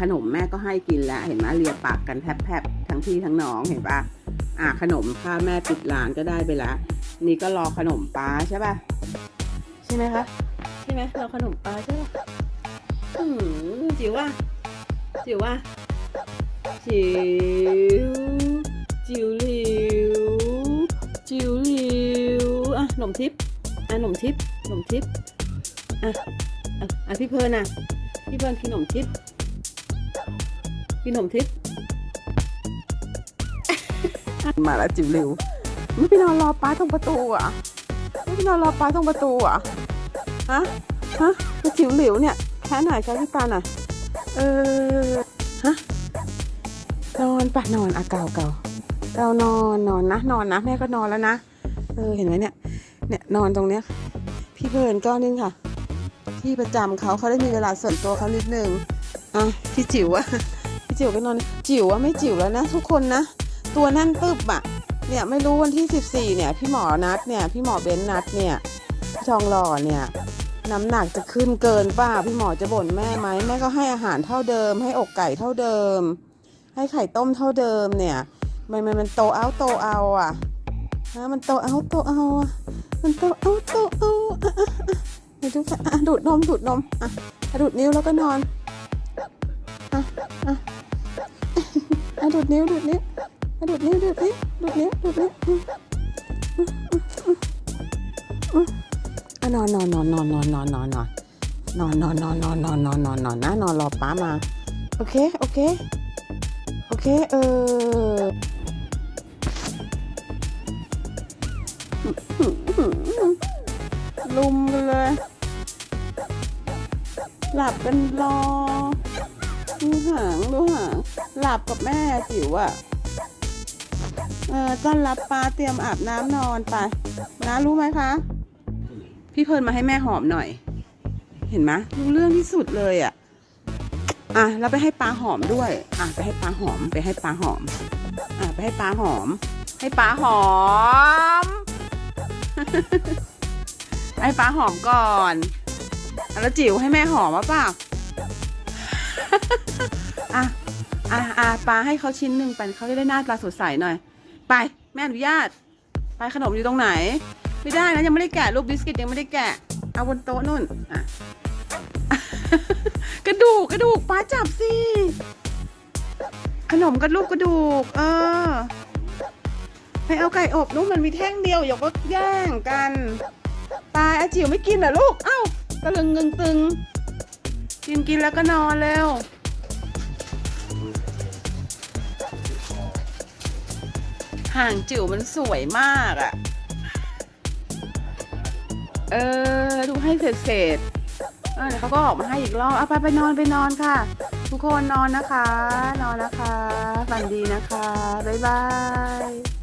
ขนมแม่ก็ให้กินแล้ว เห็นไหมเลียปากกันแทบๆทั้งพี่ทั้งน้องเห็นปะอะขนมถ้าแม่ปิดร้านก็ได้ไปละนี่ก็รอขนมป้าใช่ปะใช่ไหมคะใช่ไหมรอขนมป้าใช่ปะอืมจิ๋วว่ะจิ๋วว่ะจิ๋วจิ๋วหลิวจิ๋วหลิวอะขนมทิพย์อะขนมทิพย์ขนมทิพย์อะอะพี่เพลิร์นอะพี่เพลิร์นกินขนมทิพย์ กินขนมทิพย์มาแล้วจิ๋วหลิวไม่ไปนอนรอป้าตรงประตูอะไม่ไปนอนรอป้าตรงประตูอะฮะฮะแล้วจิ๋วหลิวเนี่ยแค่ไหนคะพี่ปาน่ะเออฮะนอนปะนอนอะเก่าเก่าเรานอนนอนนะนอนนะแม่ก็นอนแล้วนะเออเห็นไหมเนี่ยเนี่ยนอนตรงเนี้ยพี่เพลินก็นี่ค่ะ ที่ประจำเขาเขาได้มีเวลาส่วนตัวเขานิดนึงอะพี่จิ๋วอะ จิ๋วก็นอนจิ๋วอะไม่จิ๋วแล้วนะ ทุกคนนะ ตัวแน่นตึบอะเนี่ยไม่รู้วันที่ 14เนี่ยพี่หมอนัดเนี่ยพี่หมอเบนนัดเนี่ยพี่ทองหล่อเนี่ยน้ำหนักจะขึ้นเกินป่าพี่หมอจะบ่นแม่ไหมแม่ก็ให้อาหารเท่าเดิม ให้อกไก่เท่าเดิม ให้ไข่ต้มเท่าเดิมเนี่ยมันมันมันโตเอาโตเอาอะฮะมันโตเอาโตเอาอะมันโตเอาโตเอาอะดูดูดนมดูดนมอะดูดนิ้วแล้วก็นอนอะอะ อะดูดนิ้วดูดนิ้วอะดูดนิ้วดูดนิ้วดูดนิ้วดูดนิ้วอะนอนนอนนอนนอนนอนนอนนอนนอนนอนนอนนอนนอนนอนนอนนอนนอนนะนอนรอป้ามาโอเคโอเคโอเคเออลุมกันเลย หลับกันรอดูหางดูหาง หลับกับแม่จิ๋วอะเออต้อนรับปลาเตรียมอาบน้ำนอนไปนะรู้ไหมคะ พี่เพิร์นมาให้แม่หอมหน่อย เห็นไหมรู้เรื่องที่สุดเลยอะอะแล้วไปให้ปลาหอมด้วย อะไปให้ปลาหอมไปให้ปลาหอม อะไปให้ปลาหอม ให้ปลาหอม ให้ปลาหอมก่อนอะแล้วจิ๋วให้แม่หอมวะเปล่าอะ อะอะปลาให้เขาชิ้นหนึ่งไปเขาจะได้หน้าตาสดใสหน่อย ไป แม่อนุญาต ไปขนมอยู่ตรงไหน ไม่ได้นะยังไม่ได้แกะลูกบิสกิตยังไม่ได้แกะ เอาบนโต๊ะนู่นอะกระดูกกระดูกป้าจับสิ ขนมกระลูกกระดูก เออไปเอาไก่อบลูกมันมีแท่งเดียวอย่าก็แย่งกันปลาอาจิ๋วไม่กินเหรอลูก เอ้าตะลึงงึงตึง กินกินแล้วก็นอนเร็ว ห่างจิ๋วมันสวยมากอะเออ ดูให้เสร็จเสร็จเออเดี๋ยวเขาก็ออกมาให้อีกรอบเอาไปไปนอนไปนอนค่ะ ทุกคนนอนนะคะ นอนนะคะ ฝันดีนะคะ บ๊ายบาย